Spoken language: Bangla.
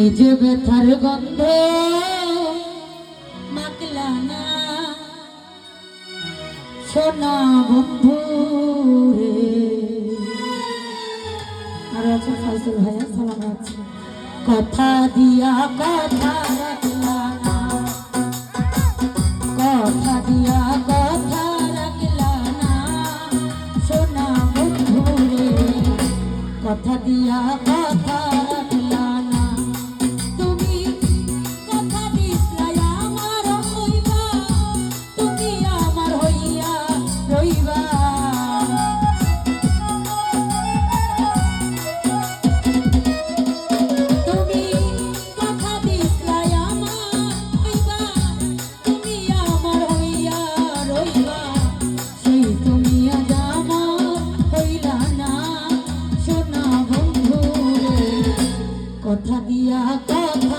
নিজে ব্যথার গন্ধ মাকলা না। সোনা বন্ধু আর আছে ফাইজুল ভাইয়া হ্যাঁ, সালাম আছে। কথা দিয়া কথা কথা দিয়া কথা রাখলা না। সোনা বন্ধু রে। কথা দিয়া কথা কথা দিয়া কথা